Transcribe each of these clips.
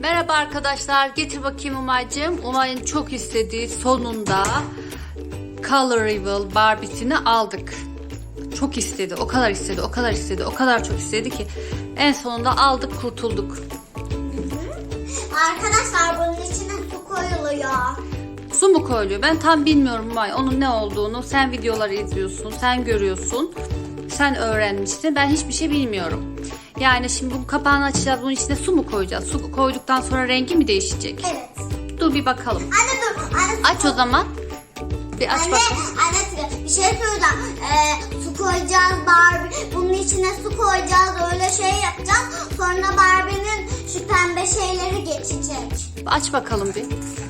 Merhaba arkadaşlar. Getir bakayım Umay'cığım. Umay'ın çok istediği sonunda Colorable Barbie'sini aldık. Çok istedi. O kadar istedi. O kadar istedi. O kadar çok istedi ki en sonunda aldık kurtulduk. Arkadaşlar bunun içine su koyuluyor. Su mu koyuluyor? Ben tam bilmiyorum Umay. Onun ne olduğunu. Sen videoları izliyorsun. Sen görüyorsun. Sen öğrenmişsin. Ben hiçbir şey bilmiyorum. Yani şimdi bu kapağını açacağız. Bunun içine su mu koyacağız? Su koyduktan sonra rengi mi değişecek? Evet. Dur bir bakalım. Anne dur. Anne, Aç o zaman. Bir aç Anne, bakalım. anne bir şey söyleyeceğim. Ee, su koyacağız Barbie. Bunun içine su koyacağız. Öyle şey yapacağız. Sonra Barbie'nin şu pembe şeyleri geçecek. Aç bakalım bir.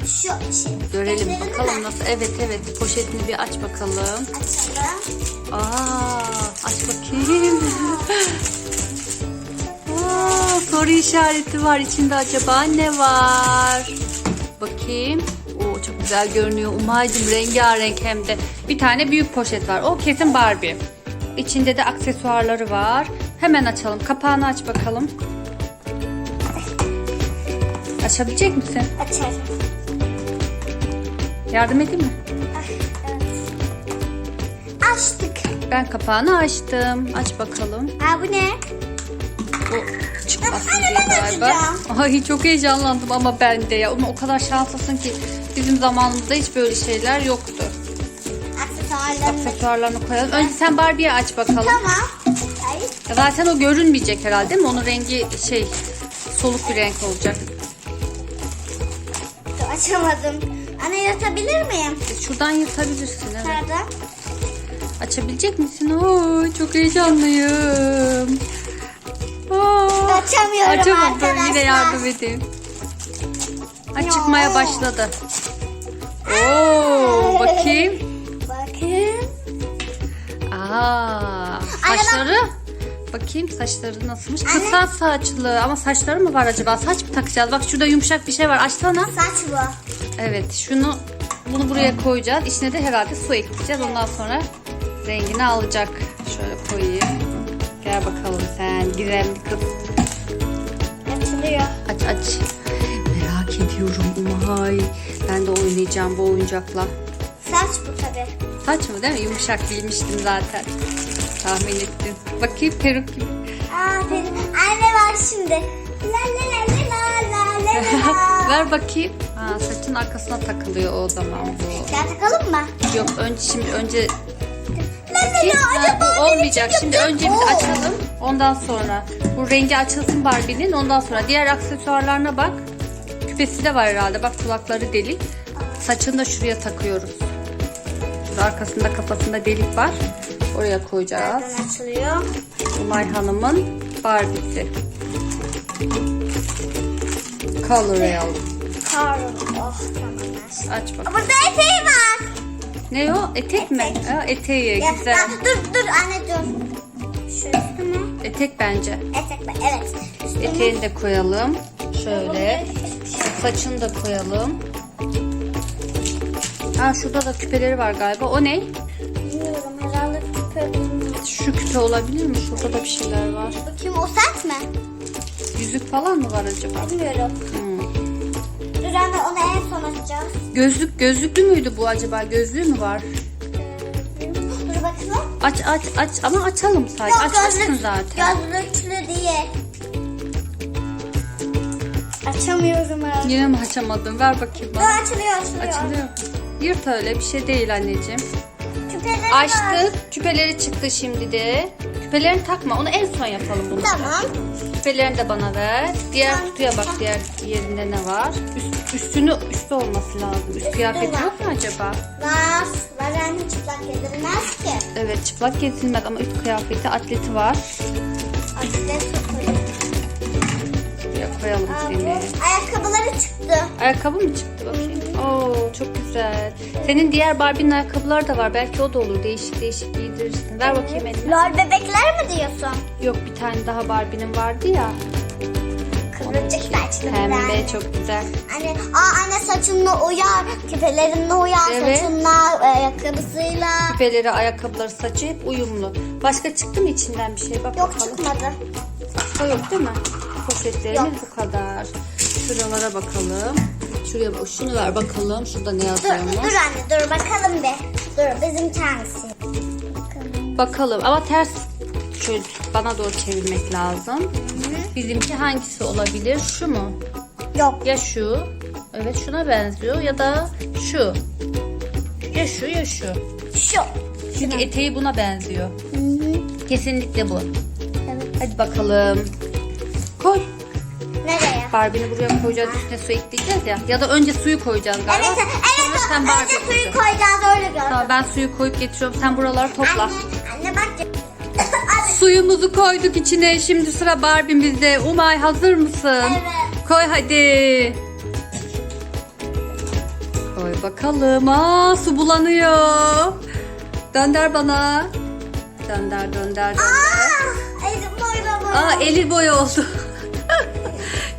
Şu şey. Görelim bakalım mi? nasıl. Evet evet poşetini bir aç bakalım. Açalım. Aa, soru işareti var. İçinde acaba ne var? Bakayım. Oo, çok güzel görünüyor. Umaycım rengarenk hem de. Bir tane büyük poşet var. O kesin Barbie. İçinde de aksesuarları var. Hemen açalım. Kapağını aç bakalım. Açabilecek misin? Açarım. Yardım edeyim mi? Ah, evet. Açtık. Ben kapağını açtım. Aç bakalım. Aa bu ne? Ben galiba. Ay çok heyecanlandım ama ben de ya. Ama o kadar şanslısın ki bizim zamanımızda hiç böyle şeyler yoktu. Aksesuarlarını. Aksesuarlarını koyalım. Önce sen Barbie'ye aç bakalım. Tamam. Ya Zaten o görünmeyecek herhalde değil mi? Onun rengi şey soluk bir renk olacak. Açamadım. Anne yatabilir miyim? Şuradan yırtabilirsin evet. Nerede? Açabilecek misin? Oy çok heyecanlıyım. Açamıyorum Açamadım. arkadaşlar. Yine yardım edeyim. Ha, çıkmaya başladı. Oo, bakayım. Bakın. Aa, saçları. Bakayım saçları nasılmış? Kısa saçlı ama saçları mı var acaba? Saç mı takacağız? Bak şurada yumuşak bir şey var. Açsana. Saç bu. Evet şunu bunu buraya koyacağız. İçine de herhalde su ekleyeceğiz. Ondan sonra rengini alacak. Şöyle koyayım. Gel bakalım sen gizemli kız. Açılıyor. Aç aç. Merak ediyorum Umay. Ben de oynayacağım bu oyuncakla. Saç bu tabi. Saç mı değil mi? Yumuşak giymiştim zaten. Tahmin ettim. Bakayım peruk gibi. Aferin. Anne var şimdi. La la la la la la la la. Ver bakayım. Ha, saçın arkasına takılıyor o zaman bu. Gel takalım mı? Yok önce şimdi önce La. Ha, bu olmayacak. Şimdi önce biz açalım. Ondan sonra bu rengi açılsın Barbie'nin. Ondan sonra diğer aksesuarlarına bak. Küpesi de var herhalde. Bak kulakları delik. Saçını da şuraya takıyoruz. Şurada arkasında kafasında delik var. Oraya koyacağız. Nereden açılıyor? Umay Hanım'ın Barbie'si. Colorable. Karın. Oh tamam. Aç bak. Burada eteği var. Ne o? Etek mi? Etek. Ha, eteği. Ya, Güzel. ya, dur dur anne dur. Şu. Etek bence. Etek mi? Evet. Üstüne. Eteğini de koyalım. Şöyle. Saçını da koyalım. Ha şurada da küpeleri var galiba. O ne? Bilmiyorum herhalde küpe bilmiyorum. Şu küpe olabilir mi? Şurada da bir şeyler var. Bakayım o sert mi? Yüzük falan mı var acaba? Bilmiyorum. Hmm. Dur anne onu en son açacağız. Gözlük gözlüklü müydü bu acaba? Gözlüğü mü var? Dur bakalım. Aç aç aç ama açalım sadece. Açmışsın zaten. Gözlüklü değil. Açamıyorum herhalde. Yine mi açamadın? Ver bakayım Dur bana. açılıyor açılıyor. Açılıyor. Yırt öyle bir şey değil anneciğim. Küpeleri var. Açtık. Küpeleri çıktı şimdi de. Küpelerini takma. Onu en son yapalım bunu. Tamam. Küpelerini de bana ver. Diğer kutuya bak diğer yerinde ne var. Üst, üstünü üstü olması lazım. Üst kıyafeti yok mu acaba? Var. Var anne çıplak gezilmez ki. Evet çıplak gezilmez ama üst kıyafeti atleti var. Atlet koyalım seni. Ayakkabıları çıktı. Ayakkabı mı çıktı bakayım? Oo çok güzel. Senin diğer Barbie'nin ayakkabıları da var. Belki o da olur. Değişik değişik giydirirsin. Ver bakayım elime. Lol bebekler mi diyorsun? Yok bir tane daha Barbie'nin vardı ya. Kıvırcık saçlı Pembe güzel. çok güzel. Anne, aa anne saçınla uyar, küpelerinle uyar, Evet. saçınla, ayakkabısıyla. Küpeleri, ayakkabıları, saçı hep uyumlu. Başka çıktı mı içinden bir şey? Bak Yok bakalım. çıkmadı. Başka yok değil mi? Poşetlerimiz Yok. bu kadar. Şuralara bakalım. Şuraya bak. Şunu ver bakalım. Şurada ne Dur, yazıyormuş. dur anne dur bakalım bir. Dur bizim hangisi? Bakalım. Bakalım ama ters şöyle bana doğru çevirmek lazım. Bizimki hangisi olabilir? Şu mu? Yok. Ya şu. Evet şuna benziyor ya da şu. Ya şu ya şu. Şu. Çünkü eteği buna benziyor. Hı hı. Kesinlikle bu. Evet. Hadi bakalım. Nereye? Barbie'ni buraya koyacağız üstüne su ekleyeceğiz ya. Ya da önce suyu koyacağız galiba. Evet, evet. Sonra sen Önce Barbie suyu koyacaksın. koyacağız öyle gör. Tamam ben suyu koyup getiriyorum. Sen buraları topla. Anne, anne bak. Suyumuzu koyduk içine. Şimdi sıra Barbie'mizde. Umay hazır mısın? Evet. Koy hadi. Koy bakalım. Aa su bulanıyor. Dönder bana. Dönder dönder dönder. Aa, elim boyla boyla. Aa eli boy oldu.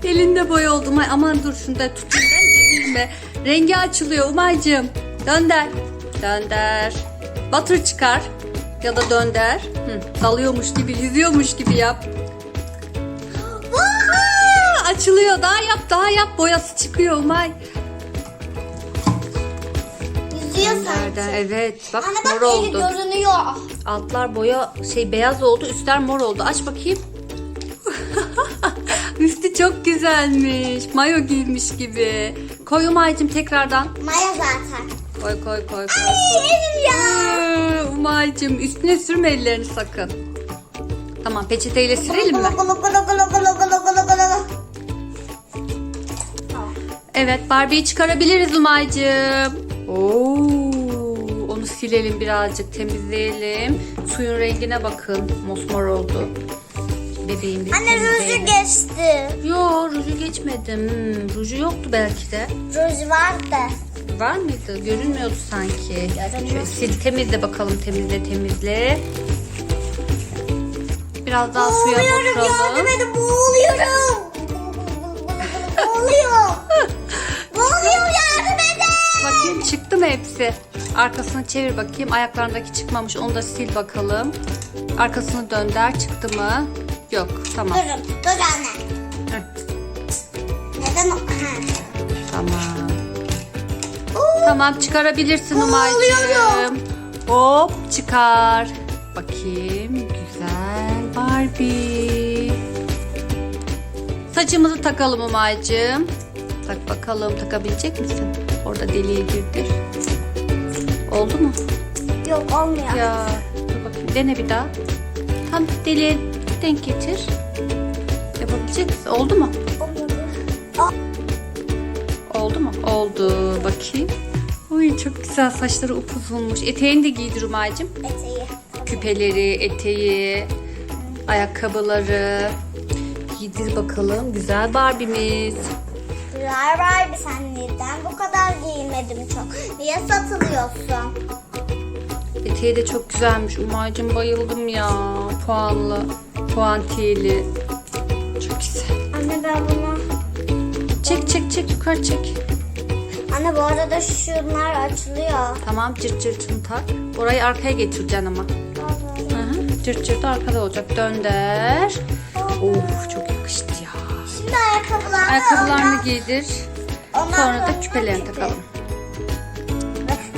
Elinde boy oldu. Umay aman dur şunu da tutayım ben getirme. Rengi açılıyor Umay'cığım. Dönder. Dönder. Batır çıkar. Ya da dönder. Hı, dalıyormuş gibi, yüzüyormuş gibi yap. Aa, açılıyor. Daha yap, daha yap. Boyası çıkıyor Umay. Yüzüyor sanki. Evet. Bak Anne mor bak eli oldu. görünüyor. Altlar boya şey beyaz oldu, üstler mor oldu. Aç bakayım. Güzelmiş. Mayo giymiş gibi. Koy Umay'cığım tekrardan. Maya zaten. Koy koy koy koy. Ay elim ya. Umay'cığım üstüne sürme ellerini sakın. Tamam peçeteyle silelim mi? Evet Barbie'yi çıkarabiliriz Umay'cığım. Oo, onu silelim birazcık temizleyelim. Suyun rengine bakın. Mosmor oldu. Bebeğim bir Anne ruju geçti. Yo ruju geçmedim. Hmm, ruju yoktu belki de. Ruj vardı. Var mıydı? Görünmüyordu sanki. Şöyle sil temizle bakalım temizle temizle. Biraz daha suya Boğuluyorum yardım edin boğuluyorum. Boğuluyor. Boğuluyor yardım edin. Bakayım çıktı mı hepsi? Arkasını çevir bakayım. Ayaklarındaki çıkmamış. Onu da sil bakalım. Arkasını dönder. Çıktı mı? Yok. Tamam. Durun dur anne. Heh, Neden o? Ha. tamam. Oo, Tamam çıkarabilirsin Umay'cığım. Hop çıkar. Bakayım güzel Barbie. Saçımızı takalım Umay'cığım. Tak bakalım takabilecek misin? Orada deliğe girdir. Oldu mu? Yok olmuyor. Ya dur bakayım dene bir daha. Tam deliğe denk getir. Yapabilecek misin? Oldu mu? Oldu mu? Oldu. Bakayım. Uy çok güzel saçları upuzunmuş. Eteğini de giydir Umay'cığım. Eteği. Küpeleri, eteği, ayakkabıları. Giydir bakalım. Güzel Barbie'miz. Güzel var bir sen neden bu kadar giymedim çok. Niye satılıyorsun? Eteği de çok güzelmiş. Umay'cığım bayıldım ya. Puanlı, puantiyeli. Çok güzel. Anne ben bunu... Çek çek çek yukarı çek. Anne bu arada şunlar açılıyor. Tamam cırt cırtını tak. Orayı arkaya getireceksin ama. Hı hı. Cırt cırt arkada olacak. Dönder. Of çok yakıştı ya. Şimdi ayakkabılarını Ayakkabılarını ondan- giydir. ondan Sonra da küpelerini küpe. takalım.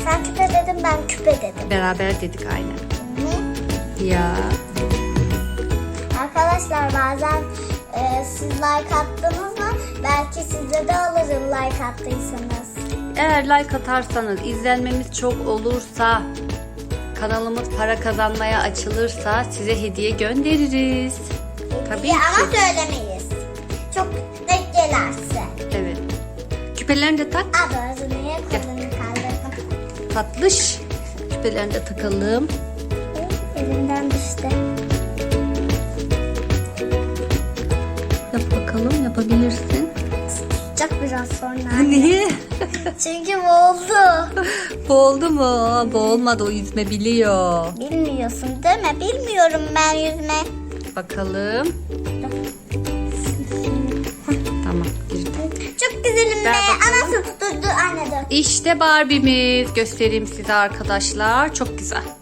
Sen küpe dedin ben küpe dedim. Beraber dedik aynen. Hı. Ya. Arkadaşlar bazen e, siz like attınız mı? Belki size de alırım like attıysanız. Eğer like atarsanız, izlenmemiz çok olursa, kanalımız para kazanmaya açılırsa size hediye göndeririz. Tabii Hediye ama ki. söylemeyiz. Çok denk gelirse. Evet. Küpelerini de tak. Abi kolunu kaldırdın? Tatlış. Küpelerini de takalım. Elimden düştü. Yap bakalım yapabilirsin. Tutacak biraz sonra. Niye? Çünkü boğuldu. Boğuldu mu? Boğulmadı o yüzme biliyor. Bilmiyorsun değil mi? Bilmiyorum ben yüzme. Bakalım. Tamam girdi. Çok güzelim be. Ver bakalım. Dur anne dur. İşte Barbie'miz. Göstereyim size arkadaşlar. Çok güzel.